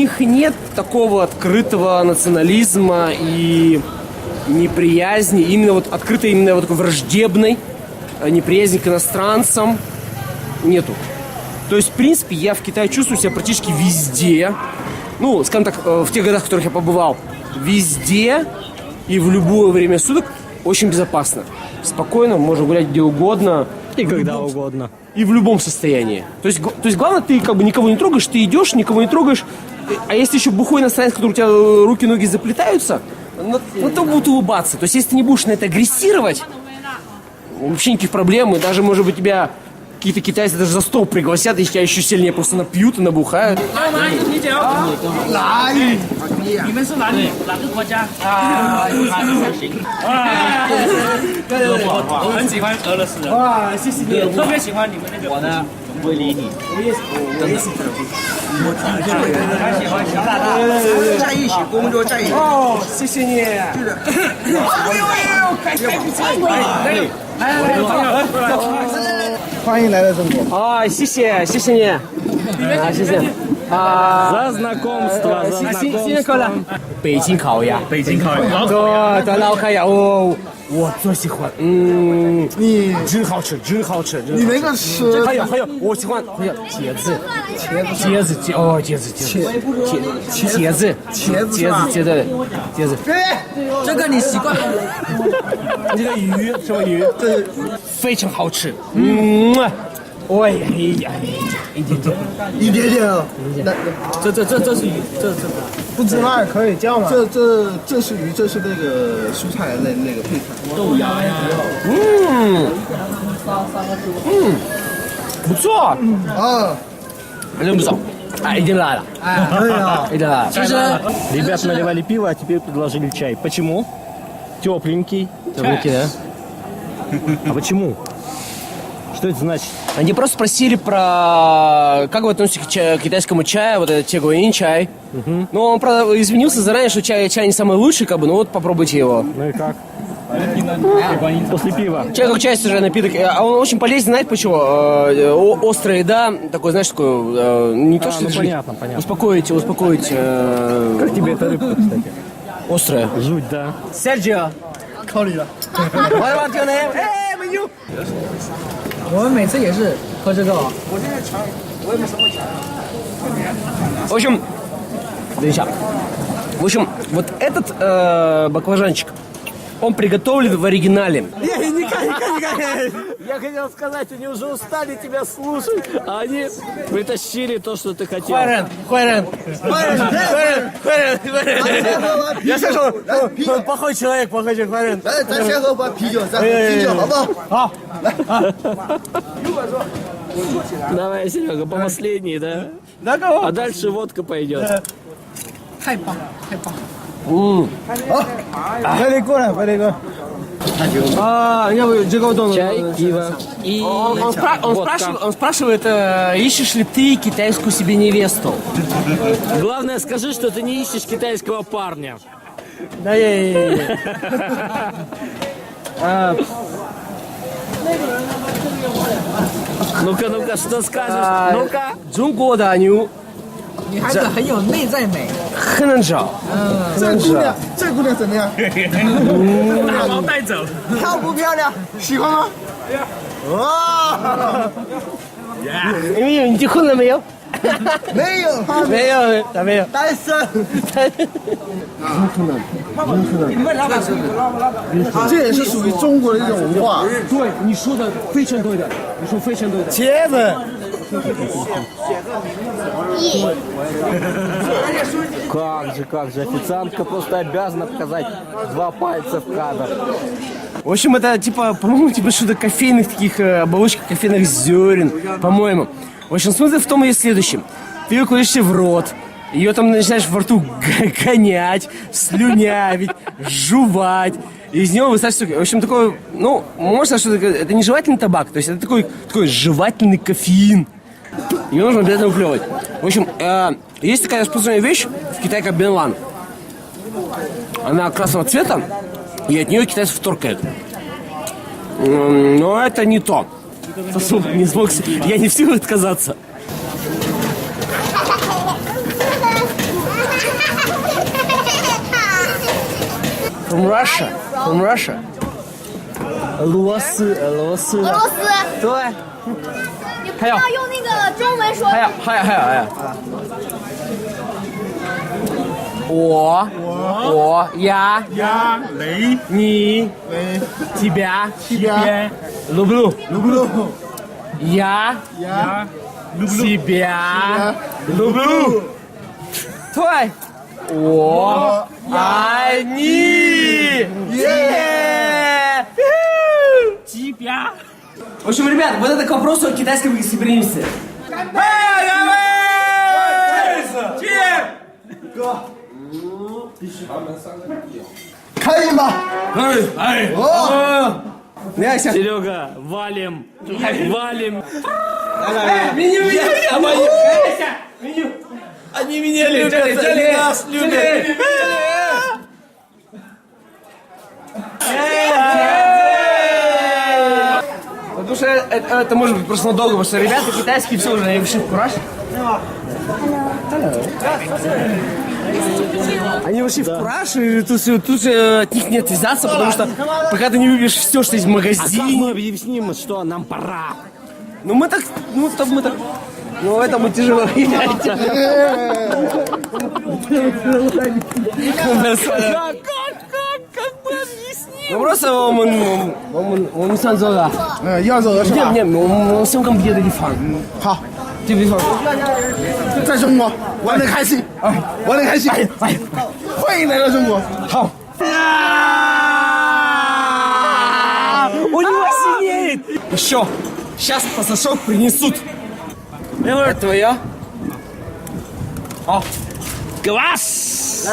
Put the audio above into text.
них нет такого открытого национализма и неприязни, именно вот открытой, именно вот такой враждебной э, неприязни к иностранцам нету. То есть, в принципе, я в Китае чувствую себя практически везде. Ну, скажем так, э, в тех годах, в которых я побывал, везде и в любое время суток очень безопасно. Спокойно, можно гулять где угодно. И когда угодно. И в любом состоянии. То есть, то есть главное, ты как бы никого не трогаешь, ты идешь, никого не трогаешь. Э, А если еще бухой иностранец, который у тебя э, руки-ноги заплетаются, ну, ну, то будут улыбаться. То есть, если ты не будешь на это агрессировать, вообще никаких проблем. И даже, может быть, тебя какие-то китайцы даже за стол пригласят, и тебя еще сильнее просто напьют и набухают. 你欢迎来到中国。啊谢谢谢谢你。啊谢谢。啊北京烤鸭北京烤鸭哇咱老烤鸭哦我最喜欢，嗯，你真好吃，真好吃，真好吃。你那个是还有还有，我喜欢还有茄子，茄子。茄哦茄子茄子。茄茄子茄子。茄子。茄子茄子，这个你习惯了？这个鱼什么鱼？这非常好吃，嗯，哎呀哎呀哎呀，一点点，一点点哦。那这这这这是鱼，这这不知道可以叫吗？这这这是鱼，这是那个蔬菜那那个配菜。豆芽呀。嗯嗯，不错，啊，真不错，哎，已经来了，哎，可以啊。已经来了。 Ребят наливали пиво, а теперь предложили чай. Почему? Тепленький. Тепленький, да? А почему? Что это значит? Они просто спросили про... Как вы относитесь к, ча- к китайскому чаю, вот этот чегуин чай. Угу. Ну, он правда, извинился заранее, что чай, чай не самый лучший, как бы, ну вот попробуйте его. Ну и как? После пива. Чай как часть уже напиток. А он очень полезен, знаете почему? Э, о, острая еда, такой, знаешь, такой, э, не то, а, что ну, понятно, понятно. Успокоить, успокоить. Э... Как тебе эта рыбка, кстати? Острая. Жуть, да. Серджио. What about your name? Hey! menu. 我们每次也是喝这个。 В общем, Дивіться. В общем, вот этот э, баклажанчик, он приготовлен в оригинале. Я хотел сказать, они уже устали тебя слушать, а они вытащили то, что ты хотел. Хуарен, Хуарен, Хуарен, Хуарен, Хуарен. Я слышал, он ну, ну, плохой человек, плохой человек, Хуарен. Зачем его попьет? Давай, Серега, по последней, да? А дальше водка пойдет. Хайпа, хайпа. Далеко, а далеко. А, я Джиго Дон. Чай, пиво. И он, он, спра- он, водка. спрашивает, он спрашивает, э, ищешь ли ты китайскую себе невесту? Главное, скажи, что ты не ищешь китайского парня. Да я- я- а. Ну-ка, ну-ка, что скажешь? А, ну-ка. Джунгода, Аню. 女孩子很有内在美。很难找，这姑娘，这姑娘怎么样？大包带走。漂不漂亮？喜欢吗？哇，因为你结婚了没有？没有，她没有，咋没有？单身。这也是属于中国的一种文化。对，你说的非常对的，你说非常对的。茄子，Как же, как же. Официантка просто обязана показать два пальца в кадр. В общем, это типа, по-моему, типа что-то кофейных таких, э, оболочка кофейных зерен, по-моему. В общем, смысл в том и следующем. Ты ее кладешь себе в рот, ее там начинаешь во рту гонять, слюнявить, жевать. И из него высасывать. В общем, такой, ну, можно сказать, что это, это не жевательный табак, то есть это такой, такой жевательный кофеин. Не нужно для этого плевать. В общем, э, есть такая распространенная вещь в Китае, как бенлан. Она красного цвета, и от нее китайцы вторкают. Но это не то. Суп не смог, я не в силах отказаться. From Russia, from Russia. Луасы, луасы. Луасы. 对。你不要用那个中文说。还有还有还有还有。我我呀。呀雷你雷这边？这边录不录录不录呀呀这边？录不录对，我爱你。耶。В общем, ребят, вот это к вопросу о китайском гостеприимстве. Кайма! Ну, Серега, валим! Валим! Меню, меню! Меню! Они меня любят, они нас любят! Эй! Это, это может быть просто надолго, потому что ребята китайские все уже, они вообще в кураж. Они вообще в кураж, и тут, тут же от них не отвязаться, потому что пока ты не выбьешь все, что есть в Как магазине. мы объясним, что нам пора? Ну мы так, ну там мы так, ну это мы тяжело. Ну просто 我们我们我们上周的，嗯，要走的是吧？不不，我们我们香港别的地方，好，这个地方，在中国玩的开心啊，玩的开心，哎，欢迎来到中国。好。У него синеет! Еще! Сейчас пасашок принесут. Это твоя? Класс!